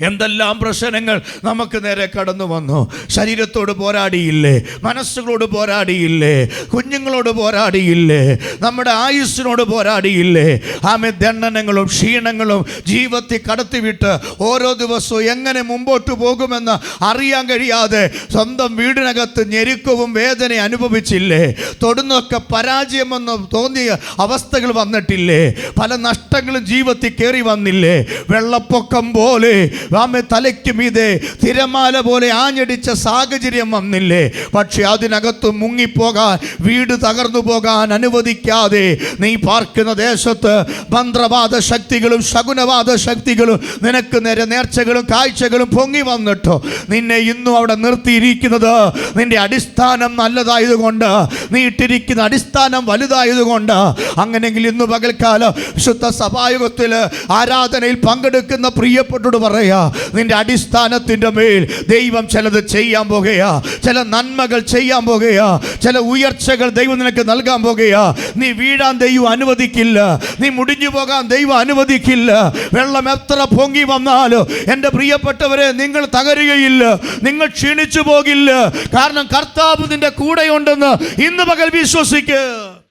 എന്തെല്ലാം പ്രശ്നങ്ങൾ നമുക്ക് നേരെ കടന്നു വന്നു? ശരീരത്തോട് പോരാടിയില്ലേ? മനസ്സുകളോട് പോരാടിയില്ലേ? കുഞ്ഞുങ്ങളോട് പോരാടിയില്ലേ? നമ്മുടെ ആയുസ്സിനോട് പോരാടിയില്ലേ? ആമെ ദണ്ഡനങ്ങളും ക്ഷീണങ്ങളും ജീവിതത്തിൽ കടത്തിവിട്ട് ഓരോ ദിവസവും എങ്ങനെ മുമ്പോട്ട് പോകുമെന്ന് അറിയാൻ കഴിയാതെ സ്വന്തം വീടിനകത്ത് ഞെരുക്കവും വേദന അനുഭവിച്ചില്ലേ? തൊടുന്നൊക്കെ പരാജയമെന്ന് തോന്നിയ അവസ്ഥകൾ വന്നിട്ടില്ലേ? പല നഷ്ടങ്ങളും ജീവിതത്തിൽ കയറി വന്നില്ലേ? വെള്ളപ്പൊക്കം പോലെ ആമെ തലയ്ക്ക് മീതെ തിരമാല പോലെ ആഞ്ഞടിച്ച സാഹചര്യം വന്നില്ലേ? പക്ഷെ അതിനകത്ത് മുങ്ങിപ്പോകാൻ വീട് തകർന്നു പോകാൻ അനുവദിക്കാതെ നീ പാർക്കുന്ന ദേശത്ത് മന്ത്രവാദ ശക്തികളും ശകുനവാദ ശക്തികളും നിനക്ക് നേരെ നേർച്ചകളും കാഴ്ചകളും പൊങ്ങി വന്നിട്ടോ? നിന്നെ ഇന്നും അവിടെ നിർത്തിയിരിക്കുന്നത് നിന്റെ അടിസ്ഥാനം നല്ലതായതുകൊണ്ട് നീ ഇട്ടിരിക്കുന്ന അടിസ്ഥാനം വലുതായതുകൊണ്ട്. അങ്ങനെങ്കിൽ ഇന്ന് പകൽക്കാലം ശുദ്ധ സഭായുഗത്തിൽ ആരാധനയിൽ പങ്കെടുക്കുന്ന പ്രിയപ്പെട്ടോട് നിന്റെ അടിസ്ഥാനത്തിന്റെ മേൽ ദൈവം ചിലത് ചെയ്യാൻ പോകുകയാ ചില നന്മകൾ ചെയ്യാൻ പോകുകയാ ചില ഉയർച്ചകൾ ദൈവം നിനക്ക് നൽകാൻ പോകുകയാ നീ വീഴാൻ ദൈവം അനുവദിക്കില്ല. നീ മുടിഞ്ഞു പോകാൻ ദൈവം അനുവദിക്കില്ല. വെള്ളം എത്ര പൊങ്ങി വന്നാലോ എന്റെ പ്രിയപ്പെട്ടവരെ നിങ്ങൾ തകരുകയില്ല. നിങ്ങൾ ക്ഷീണിച്ചു പോകില്ല. കാരണം കർത്താവ് നിന്റെ കൂടെയുണ്ടെന്ന് ഇന്ന് പകൽ വിശ്വസിക്കുക